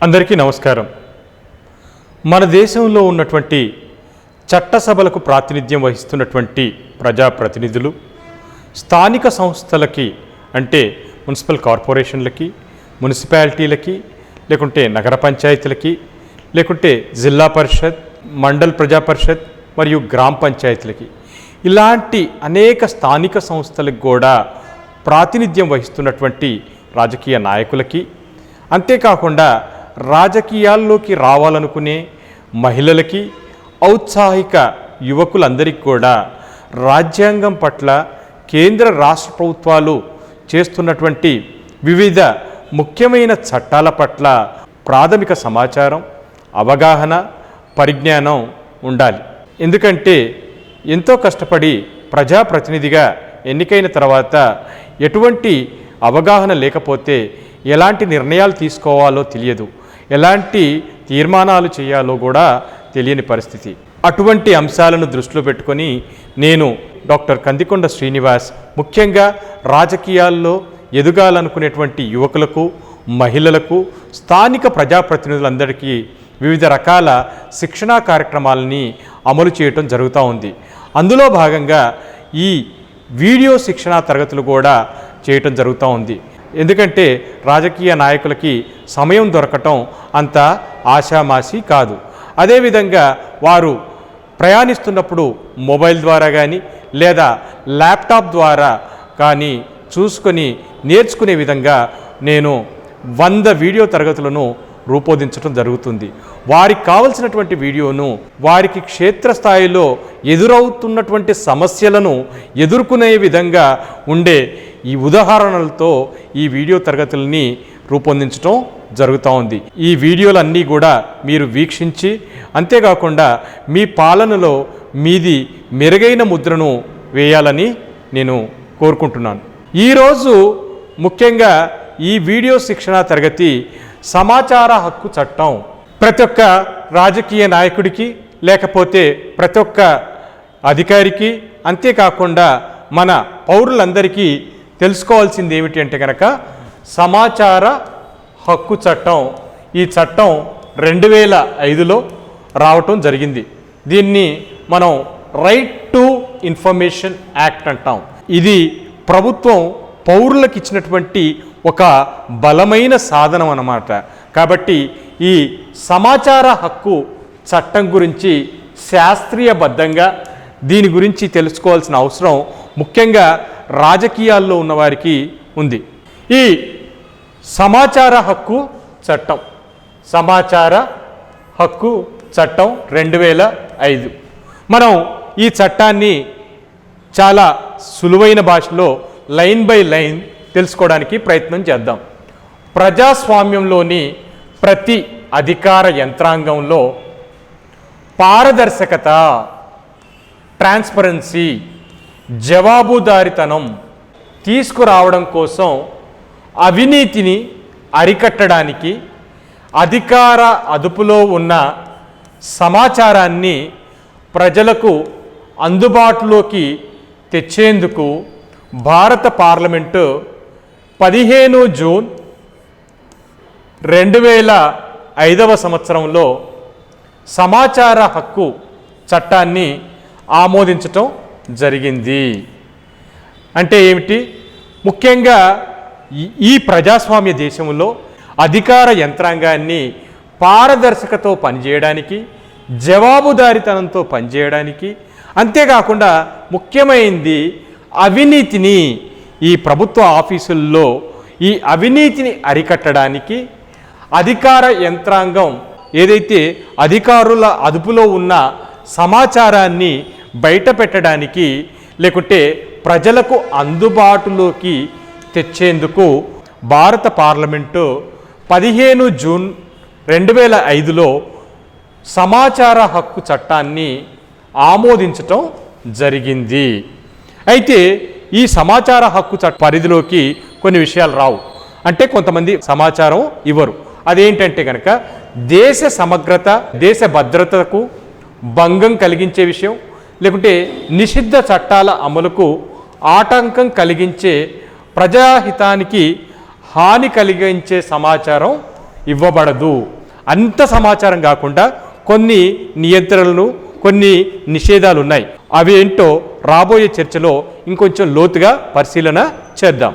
అందరికీ నమస్కారం. మన దేశంలో ఉన్నటువంటి చట్టసభలకు ప్రాతినిధ్యం వహిస్తున్నటువంటి ప్రజాప్రతినిధులు స్థానిక సంస్థలకి అంటే మున్సిపల్ కార్పొరేషన్లకి మున్సిపాలిటీలకి లేకుంటే నగర పంచాయతీలకి లేకుంటే జిల్లా పరిషత్ మండల్ ప్రజా పరిషత్ మరియు గ్రామ పంచాయతీలకి ఇలాంటి అనేక స్థానిక సంస్థలకు కూడా ప్రాతినిధ్యం వహిస్తున్నటువంటి రాజకీయ నాయకులకి అంతేకాకుండా రాజకీయాల్లోకి రావాలనుకునే మహిళలకి ఔత్సాహిక యువకులందరికీ కూడా రాజ్యాంగం పట్ల కేంద్ర రాష్ట్ర ప్రభుత్వాలు చేస్తున్నటువంటి వివిధ ముఖ్యమైన చట్టాల పట్ల ప్రాథమిక సమాచారం అవగాహన పరిజ్ఞానం ఉండాలి. ఎందుకంటే ఎంతో కష్టపడి ప్రజాప్రతినిధిగా ఎన్నికైన తర్వాత ఎటువంటి అవగాహన లేకపోతే ఎలాంటి నిర్ణయాలు తీసుకోవాలో తెలియదు. ఎలాంటి తీర్మానాలు చేయాలో కూడా తెలియని పరిస్థితి. అటువంటి అంశాలను దృష్టిలో పెట్టుకొని నేను డాక్టర్ కందికొండ శ్రీనివాస్ ముఖ్యంగా రాజకీయాల్లో ఎదగాలనుకునేటువంటి యువకులకు మహిళలకు స్థానిక ప్రజాప్రతినిధులందరికీ వివిధ రకాల శిక్షణా కార్యక్రమాలని అమలు చేయటం జరుగుతూ ఉంది. అందులో భాగంగా ఈ వీడియో శిక్షణా తరగతులు కూడా చేయటం జరుగుతూ ఉంది. ఎందుకంటే రాజకీయ నాయకులకి సమయం దొరకటం అంత ఆషామాషి కాదు. అదేవిధంగా వారు ప్రయాణిస్తున్నప్పుడు మొబైల్ ద్వారా కానీ లేదా ల్యాప్టాప్ ద్వారా కానీ చూసుకొని నేర్చుకునే విధంగా నేను వంద వీడియో తరగతులను రూపొందించడం జరుగుతుంది. వారికి కావలసినటువంటి వీడియోను వారికి క్షేత్రస్థాయిలో ఎదురవుతున్నటువంటి సమస్యలను ఎదుర్కొనే విధంగా ఉండే ఈ ఉదాహరణలతో ఈ వీడియో తరగతుల్ని రూపొందించడం జరుగుతూ ఉంది. ఈ వీడియోలన్నీ కూడా మీరు వీక్షించి అంతేకాకుండా మీ పాలనలో మీది మెరుగైన ముద్రను వేయాలని నేను కోరుకుంటున్నాను. ఈరోజు ముఖ్యంగా ఈ వీడియో శిక్షణ తరగతి సమాచార హక్కు చట్టం. ప్రతి ఒక్క రాజకీయ నాయకుడికి లేకపోతే ప్రతి ఒక్క అధికారికి అంతేకాకుండా మన పౌరులందరికీ తెలుసుకోవాల్సింది ఏమిటి అంటే కనుక సమాచార హక్కు చట్టం. ఈ చట్టం రెండు వేల ఐదులో రావటం జరిగింది. దీన్ని మనం రైట్ టు ఇన్ఫర్మేషన్ యాక్ట్ అంటాం. ఇది ప్రభుత్వం పౌరులకు ఇచ్చినటువంటి ఒక బలమైన సాధనం అన్నమాట. కాబట్టి ఈ సమాచార హక్కు చట్టం గురించి శాస్త్రీయబద్ధంగా దీని గురించి తెలుసుకోవాల్సిన అవసరం ముఖ్యంగా రాజకీయాల్లో ఉన్నవారికి ఉంది. ఈ సమాచార హక్కు చట్టం సమాచార హక్కు చట్టం రెండు వేల ఐదు. మనం ఈ చట్టాన్ని చాలా సులువైన భాషలో లైన్ బై లైన్ తెలుసుకోవడానికి ప్రయత్నం చేద్దాం. ప్రజాస్వామ్యంలోని ప్రతి అధికార యంత్రాంగంలో పారదర్శకత ట్రాన్స్పరెన్సీ జవాబుదారితనం తీసుకురావడం కోసం అవినీతిని అరికట్టడానికి అధికార అదుపులో ఉన్న సమాచారాన్ని ప్రజలకు అందుబాటులోకి తెచ్చేందుకు భారత పార్లమెంటు పదిహేను జూన్ రెండు వేల ఐదవ సంవత్సరంలో సమాచార హక్కు చట్టాన్ని ఆమోదించటం జరిగింది. అంటే ఏమిటి? ముఖ్యంగా ఈ- ఈ ప్రజాస్వామ్య దేశంలో అధికార యంత్రాంగాన్ని పారదర్శకతో పనిచేయడానికి జవాబుదారితనంతో పనిచేయడానికి అంతేకాకుండా ముఖ్యమైనది అవినీతిని ఈ ప్రభుత్వ ఆఫీసుల్లో ఈ అవినీతిని అరికట్టడానికి అధికార యంత్రాంగం ఏదైతే అధికారుల అదుపులో ఉన్న సమాచారాన్ని బయట పెట్టడానికి లేకుంటే ప్రజలకు అందుబాటులోకి తెచ్చేందుకు భారత పార్లమెంటు పదిహేను జూన్ రెండు వేల ఐదులో సమాచార హక్కు చట్టాన్ని ఆమోదించటం జరిగింది. అయితే ఈ సమాచార హక్కు చట్ట పరిధిలోకి కొన్ని విషయాలు రావు. అంటే కొంతమంది సమాచారం ఇవ్వరు. అదేంటంటే కనుక దేశ సమగ్రత దేశ భద్రతకు భంగం కలిగించే విషయం లేకుంటే నిషిద్ధ చట్టాల అమలుకు ఆటంకం కలిగించే ప్రజాహితానికి హాని కలిగించే సమాచారం ఇవ్వబడదు. అంత సమాచారం కాకుండా కొన్ని నియంత్రణలు కొన్ని నిషేధాలు ఉన్నాయి అవి ఏంటో రాబోయే చర్చలో ఇంకొంచెం లోతుగా పరిశీలన చేద్దాం.